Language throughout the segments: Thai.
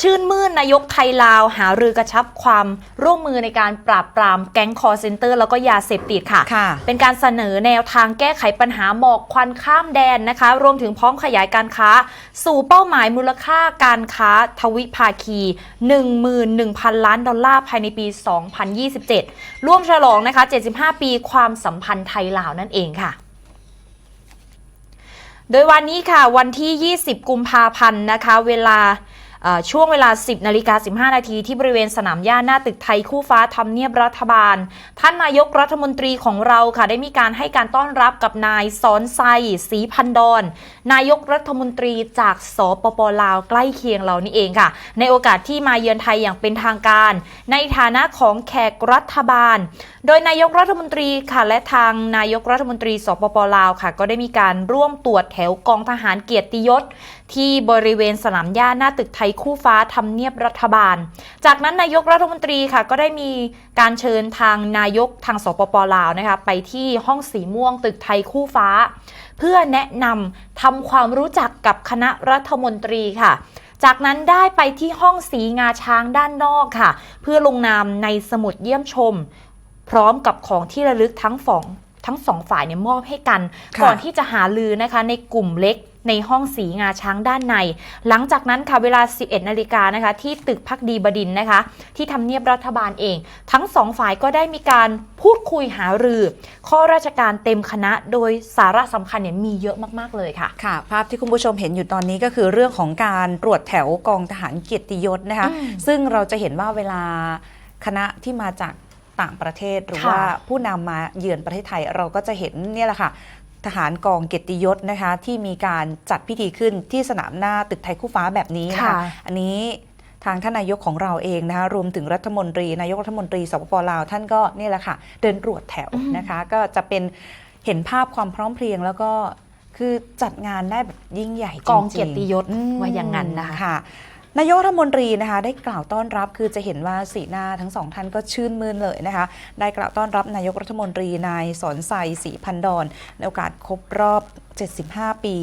ชื่นมื่นนายกไทยลาว หารือกระชับความร่วมมือในการปราบปรามแก๊งคอร์เซนเตอร์แล้วก็ยาเสพติดค่ะ ค่ะ เป็นการเสนอแนวทางแก้ไขปัญหาหมอกควันข้ามแดนนะคะ รวมถึงพร้อมขยายการค้า สู่เป้าหมายมูลค่าการค้าทวิภาคี 11,000 ล้านดอลลาร์ภายในปี 2027 ร่วมฉลองนะคะ 75 ปีความสัมพันธ์ไทยลาวนั่นเองค่ะ โดยวันนี้ค่ะ วันที่ 20 กุมภาพันธ์นะคะ เวลาเอ่อ ช่วงเวลา 10นาฬิกา15 นาทีที่บริเวณสนามหญ้าหน้าตึกไทยคู่ฟ้าทำเนียบรัฐบาล ท่านนายกรัฐมนตรีของเราค่ะได้มีการให้การต้อนรับกับนายสอนไซศรีพันดอนนายกรัฐมนตรีจากสปปลาวใกล้เคียงเรานี่เองค่ะ ในโอกาสที่มาเยือนไทยอย่างเป็นทางการ ในฐานะของแขกรัฐบาล โดยนายกรัฐมนตรีค่ะและทางนายกรัฐมนตรีสปปลาวค่ะ ก็ได้มีการร่วมตรวจแถวกองทหารเกียรติยศที่บริเวณสนามหญ้าหน้าตึกไทยคู่ฟ้าทำเนียบรัฐบาล จากนั้นนายกรัฐมนตรีค่ะ ก็ได้มีการเชิญทางนายกทางสปปลาวนะคะไปที่ห้องสีม่วงตึกไทยคู่ฟ้า เพื่อแนะนำทำความรู้จักกับคณะรัฐมนตรีค่ะจากนั้นได้ไปที่ห้องสีงาช้างด้านนอกค่ะ เพื่อลงนามในสมุดเยี่ยมชม พร้อมกับของที่ระลึกทั้งฝองทั้งสองฝ่ายเนี่ยมอบให้กัน ก่อนที่จะหาลือนะคะในกลุ่มเล็ก ในห้องสีงาช้างด้านใน หลังจากนั้นค่ะเวลา 11 นาฬิกานะคะ ที่ตึกพักดีบดินทร์นะคะ ที่ทำเนียบรัฐบาลเอง ทั้งสองฝ่ายก็ได้มีการพูดคุยหารือ ข้อราชการเต็มคณะโดยสาระสำคัญเนี่ยมีเยอะมาก ๆ เลยค่ะ ค่ะ ภาพที่คุณผู้ชมเห็นอยู่ตอนนี้ก็คือเรื่องของการตรวจแถวกองทหารเกียรติยศนะคะอืมซึ่งเราจะเห็นว่าเวลาคณะที่มาจากต่างประเทศหรือค่ะว่าผู้นำมาเยือนประเทศไทยเราก็จะเห็นเนี่ยแหละค่ะ ทหารกองเกียรติยศนะคะ ที่มีการจัดพิธีขึ้นที่สนามหน้าตึกไทยคู่ฟ้าแบบนี้นะคะค่ะอันนี้ทางท่านนายกของเราเองนะคะรวมถึงรัฐมนตรี นายกรัฐมนตรีสปปลาว ท่านก็นี่แหละค่ะ เดินตรวจแถวนะคะ ก็จะเป็นเห็นภาพความพร้อมเพรียงแล้วก็คือจัดงานได้แบบยิ่งใหญ่จริงๆกองเกียรติยศอืมว่าอย่างนั้นนะคะค่ะ นายกรัฐมนตรีนะคะได้กล่าวต้อนรับคือจะเห็นว่าสีหน้าทั้งสองท่านก็ชื่นมื่นเลยนะคะ ได้กล่าวต้อนรับนายกรัฐมนตรีนายสอนไซศรีพันดอนในโอกาสครบรอบ 75 ปี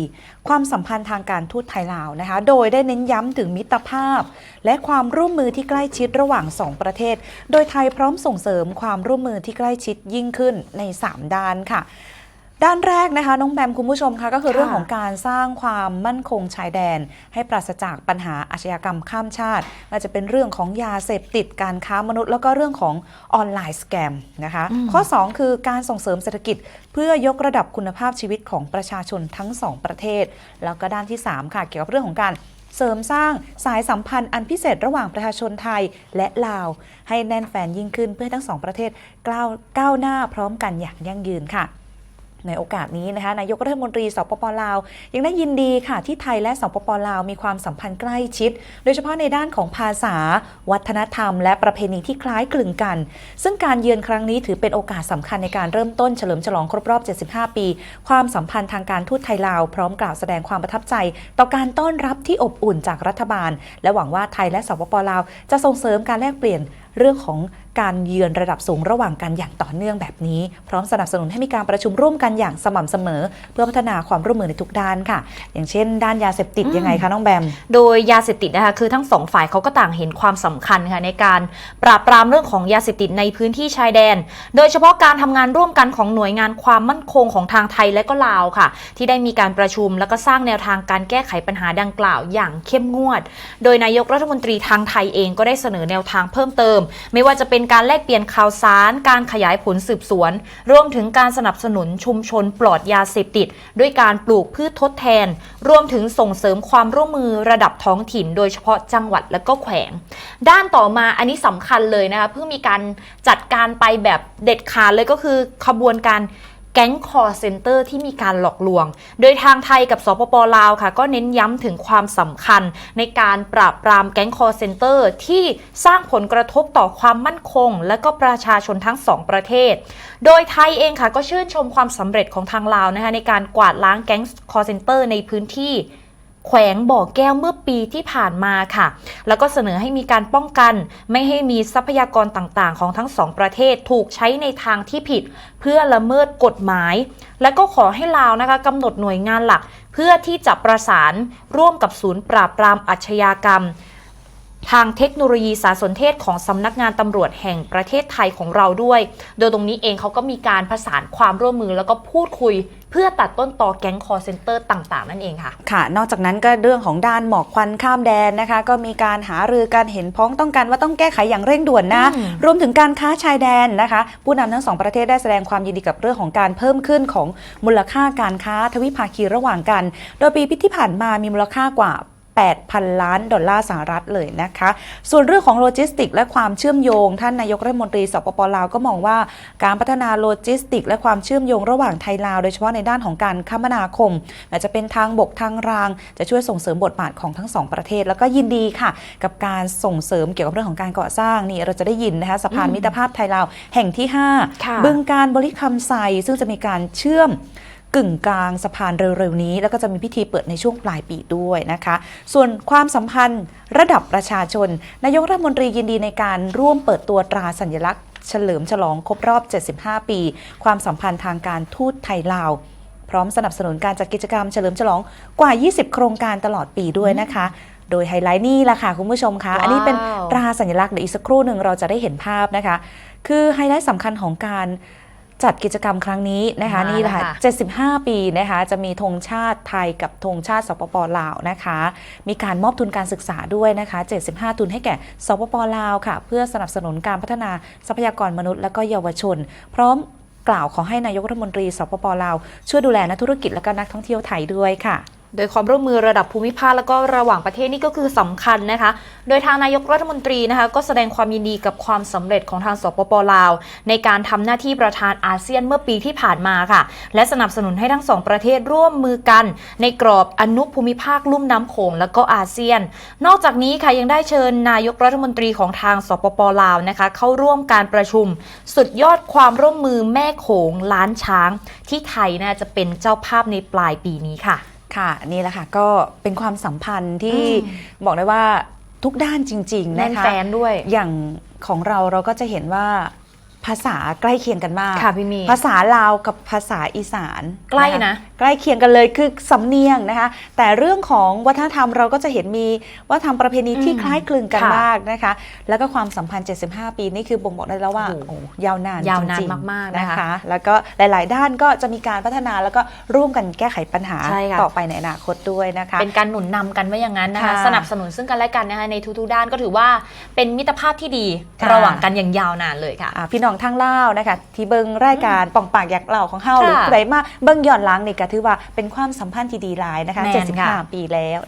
ความสัมพันธ์ทางการทูตไทยลาวนะคะ โดยได้เน้นย้ำถึงมิตรภาพ และความร่วมมือที่ใกล้ชิดระหว่าง 2 ประเทศ โดยไทยพร้อมส่งเสริมความร่วมมือที่ใกล้ชิดยิ่งขึ้นใน 3 ด้านค่ะ ด้านแรกนะคะน้องแบมคุณผู้ชมคะก็คือค่ะเรื่องของการสร้างความมั่นคงชายแดน ให้ปราศจากปัญหาอาชญากรรมข้ามชาติอาจจะเป็นเรื่องของยาเสพติดการค้ามนุษย์ แล้วก็เรื่องของออนไลน์สแกมนะคะอืมข้อ 2 คือการส่งเสริมเศรษฐกิจ เพื่อยกระดับคุณภาพชีวิตของประชาชนทั้งสองประเทศ แล้วก็ด้านที่ 3 ค่ะเกี่ยวกับเรื่องของการเสริมสร้างสายสัมพันธ์อันพิเศษระหว่างประชาชนไทยและลาว ให้แน่นแฟนยิ่งขึ้นเพื่อให้ทั้งสองประเทศก้าวก้าวหน้าพร้อมกันอย่างยั่งยืนค่ะ ในโอกาสนี้นะคะนายกรัฐมนตรีสปปลาว ยังได้ยินดีค่ะที่ไทยและสปปลาวมีความสัมพันธ์ใกล้ชิด โดยเฉพาะในด้านของภาษา วัฒนธรรม และประเพณีที่คล้ายคลึงกัน ซึ่งการเยือนครั้งนี้ถือเป็นโอกาสสำคัญในการเริ่มต้นเฉลิมฉลองครบรอบ 75 ปี ความสัมพันธ์ทางการทูตไทยลาวพร้อมกล่าวแสดงความประทับใจ ต่อการต้อนรับที่อบอุ่นจากรัฐบาล และหวังว่าไทยและสปปลาว จะส่งเสริมการแลกเปลี่ยน เรื่องของการเยือนระดับสูงระหว่างกันอย่างต่อเนื่องแบบนี้ พร้อมสนับสนุนให้มีการประชุมร่วมกันอย่างสม่ำเสมอ เพื่อพัฒนาความร่วมมือในทุกด้านค่ะ อย่างเช่น ด้านยาเสพติดยังไงคะน้องแบม โดยยาเสพติดนะคะคือทั้งสองฝ่ายเขาก็ต่างเห็นความสำคัญค่ะในการปราบปรามเรื่องของยาเสพติดในพื้นที่ชายแดน โดยเฉพาะการทำงานร่วมกันของหน่วยงานความมั่นคงของทางไทยและก็ลาวค่ะ ที่ได้มีการประชุมแล้วก็สร้างแนวทางการแก้ไขปัญหาดังกล่าวอย่างเข้มงวด โดยนายกรัฐมนตรีทางไทยเองก็ได้เสนอแนวทางเพิ่มเติม ไม่ว่าจะเป็นการแลกเปลี่ยนข่าวสาร การขยายผลสืบสวน รวมถึงการสนับสนุนชุมชนปลอดยาเสพติด ด้วยการปลูกพืชทดแทน รวมถึงส่งเสริมความร่วมมือระดับท้องถิ่น โดยเฉพาะจังหวัดและก็แขวง ด้านต่อมาอันนี้สำคัญเลยนะคะเพิ่งมีการจัดการไปแบบเด็ดขาดเลยก็คือขบวนการ แก๊งคอร์เซนเตอร์ที่มีการหลอกลวง โดยทางไทยกับสปปลาวค่ะ ก็เน้นย้ำถึงความสำคัญในการปราบปรามแก๊งคอร์เซนเตอร์ที่สร้างผลกระทบต่อความมั่นคง และก็ประชาชนทั้งสองประเทศ โดยไทยเองค่ะก็ชื่นชมความสำเร็จของทางลาวนะคะในการกวาดล้างแก๊งคอร์เซนเตอร์ในพื้นที่ แขวงบ่อแก้วเมื่อปีที่ผ่านมาค่ะ แล้วก็เสนอให้มีการป้องกัน ไม่ให้มีทรัพยากรต่างๆ ของทั้งสองประเทศถูกใช้ในทางที่ผิด เพื่อละเมิดกฎหมาย และก็ขอให้ลาวนะคะกำหนดหน่วยงานหลัก เพื่อที่จะประสานร่วมกับศูนย์ปราบปรามอาชญากรรม ทางเทคโนโลยีสารสนเทศของสำนักงานตำรวจแห่งประเทศไทยของเราด้วย โดยตรงนี้เองเขาก็มีการประสานความร่วมมือแล้วก็พูดคุย เพื่อตัดต้นตอแก๊งคอร์เซนเตอร์ต่างๆ นั่นเองค่ะ ค่ะ นอกจากนั้นก็เรื่องของด้านหมอกควันข้ามแดนนะคะ ก็มีการหารือการเห็นพ้องต้องกันว่าต้องแก้ไขอย่างเร่งด่วนนะอืมรวมถึงการค้าชายแดนนะคะ ผู้นำทั้งสองประเทศได้แสดงความยินดีกับเรื่องของการเพิ่มขึ้นของมูลค่าการค้าทวิภาคีระหว่างกัน โดยปีที่ผ่านมามีมูลค่ากว่า 8,000 ล้านดอลลาร์สหรัฐเลยนะคะ ส่วนเรื่องของโลจิสติก และความเชื่อมโยง ท่านนายกรัฐมนตรีสปปลาวก็มองว่า การพัฒนาโลจิสติก และความเชื่อมโยงระหว่างไทยลาว โดยเฉพาะในด้านของการคมนาคมอาจจะเป็นทางบกทางราง จะช่วยส่งเสริมบทบาทของทั้งสองประเทศ แล้วก็ยินดีค่ะ กับการส่งเสริมเกี่ยวกับเรื่องของการก่อสร้างนี่เราจะได้ยินนะคะสะพานอืมมิตรภาพไทยลาวแห่งที่ค่ะ5บึงการบริคำไซซึ่งจะมีการเชื่อม กึ่งกลางสะพานเร็วๆนี้ แล้วก็จะมีพิธีเปิดในช่วงปลายปีด้วยนะคะ ส่วนความสัมพันธ์ระดับประชาชน นายกรัฐมนตรียินดีในการร่วมเปิดตัวตราสัญลักษณ์ เฉลิมฉลองครบรอบ 75 ปี ความสัมพันธ์ทางการทูตไทยลาวพร้อมสนับสนุนการจัดกิจกรรมเฉลิมฉลองกว่า 20 โครงการตลอดปีด้วยนะคะ โดยไฮไลท์นี่แหละค่ะคุณผู้ชมคะ อันนี้เป็นตราสัญลักษณ์เดี๋ยวอีกสักครู่หนึ่งเราจะได้เห็นภาพนะคะ คือไฮไลท์สำคัญของการ จัดกิจกรรมครั้งนี้นะคะมานี่แหละค่ะแล้วค่ะ75 ปีนะคะจะมีธงชาติไทยกับธงชาติสปปลาวนะคะ มีการมอบทุนการศึกษาด้วยนะคะ 75 ทุนให้แก่สปปลาวค่ะ เพื่อสนับสนุนการพัฒนาทรัพยากรมนุษย์และก็เยาวชน พร้อมกล่าวขอให้นายกรัฐมนตรีสปปลาวช่วยดูแลนักธุรกิจและก็นักท่องเที่ยวไทยด้วยค่ะ โดยความร่วมมือระดับภูมิภาคแล้วก็ระหว่างประเทศนี่ก็คือสำคัญนะคะ โดยทางนายกรัฐมนตรีนะคะก็แสดงความยินดีกับความสำเร็จของทางสปปลาว ในการทำหน้าที่ประธานอาเซียนเมื่อปีที่ผ่านมาค่ะ และสนับสนุนให้ทั้งสองประเทศร่วมมือกัน ในกรอบอนุภูมิภาคลุ่มน้ำโขงและก็อาเซียน นอกจากนี้ค่ะยังได้เชิญนายกรัฐมนตรีของทางสปปลาวนะคะเข้าร่วมการประชุม สุดยอดความร่วมมือแม่โขงล้านช้าง ที่ไทยน่าจะเป็นเจ้าภาพในปลายปีนี้ค่ะ ค่ะนี่แหละค่ะก็เป็นความสัมพันธ์ที่อืมบอกได้ว่าทุกด้านจริง ๆ แน่นะนคะ แฟนด้วย อย่างของเราเราก็จะเห็นว่า ภาษาใกล้เคียงกันมากค่ะพี่เมย์ภาษาลาวกับภาษาอีสานใกล้นะคใกล้เคียงกันเลยคือสำเนียงนะคะ แต่เรื่องของวัฒนธรรมเราก็จะเห็นมีวัฒนธรรมประเพณีที่อืมคล้ายคลึงกันค่ะมากนะคะ แล้วก็ความสัมพันธ์ 75 ปีนี่คือบ่งบอกได้แล้วว่าโอ้โหโอ้ยาวนานยาวนานจริงๆมากๆนะคะ แล้วก็หลาย ๆ ด้านก็จะมีการพัฒนาแล้วก็ร่วมกันแก้ไขปัญหาใช่ค่ะต่อไปในอนาคตด้วยนะคะ เป็นการหนุนนำกันไว้อย่างนั้นนะคะค่ะสนับสนุนซึ่งกันและกันนะคะในทุกๆด้านก็ถือว่าเป็นมิตรภาพที่ดีค่ะระหว่างกันอย่างยาวนานเลยค่ะอ่าพี่น้องทางเล่าวนะคะที่เบิงรายการป่องปากอยากเล่าของเฮาค่ะหรือใครมาเบิงย้อนหลังนี่ก็ถือว่าเป็นความสัมพันธ์ที่ดีหลายนะคะแม่นค่ะ 75 ปีแล้ว